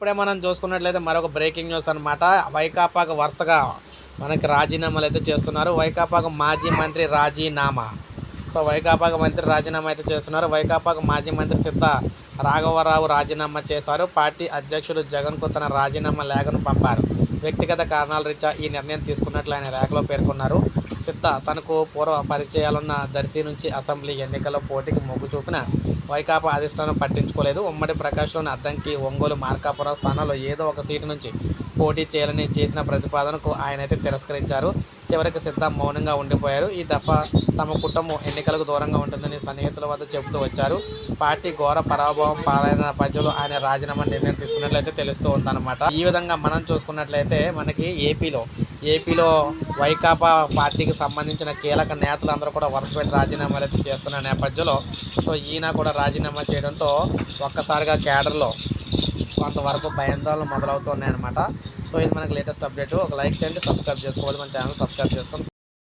ఇప్పుడే మనం చూసుకున్నట్లయితే మరొక బ్రేకింగ్ న్యూస్ అనమాట వైకాపాకు వరుసగా మనకి రాజీనామాలు అయితే చేస్తున్నారు. వైకాపాకు మాజీ మంత్రి రాజీనామా. సో వైకాపాకు మంత్రి రాజీనామా అయితే చేస్తున్నారు. వైకాపాకు మాజీ మంత్రి సిద్ధ రాఘవరావు రాజీనామా చేశారు. పార్టీ అధ్యక్షుడు జగన్కు తన రాజీనామా లేఖను పంపారు. వ్యక్తిగత కారణాల రీత్యా ఈ నిర్ణయం తీసుకున్నట్లు ఆయన లేఖలో పేర్కొన్నారు. సిద్ధ తనకు పూర్వ పరిచయాలున్న దర్శి నుంచి అసెంబ్లీ ఎన్నికల్లో పోటీకి మొగ్గు చూపిన వైకాపా అధిష్టానం పట్టించుకోలేదు. ఉమ్మడి ప్రకాశ్లోని అద్దంకి ఒంగోలు మార్కాపురం స్థానాల్లో ఏదో ఒక సీటు నుంచి పోటీ చేయాలని చేసిన ప్రతిపాదనకు ఆయన అయితే తిరస్కరించారు. చివరికి సిద్ధ మౌనంగా ఉండిపోయారు. ఈ దఫా తమ కుటుంబం ఎన్నికలకు దూరంగా ఉంటుందని సన్నిహితుల వద్ద చెబుతూ వచ్చారు. పార్టీ ఘోర పరాభవం పాలైన నేపథ్యంలో ఆయన రాజీనామా నిర్ణయం తీసుకున్నట్లయితే తెలుస్తూ ఉందన్నమాట. ఈ విధంగా మనం చూసుకున్నట్లయితే మనకి ఏపీలో ఏపీలో వైకాపా పార్టీకి సంబంధించిన కీలక నేతలు అందరూ కూడా వరుస పెట్టి రాజీనామాలు అయితే చేస్తున్న నేపథ్యంలో సో ఈయన కూడా రాజీనామా చేయడంతో ఒక్కసారిగా క్యాడర్లో కొంతవరకు భయాందోళన మొదలవుతున్నాయి అనమాట సో ఇది మనకి లేటెస్ట్ అప్డేట్. ఒక లైక్ చేయండి సబ్స్క్రైబ్ చేసుకోవాలి మన ఛానల్ సబ్స్క్రైబ్ చేసుకొని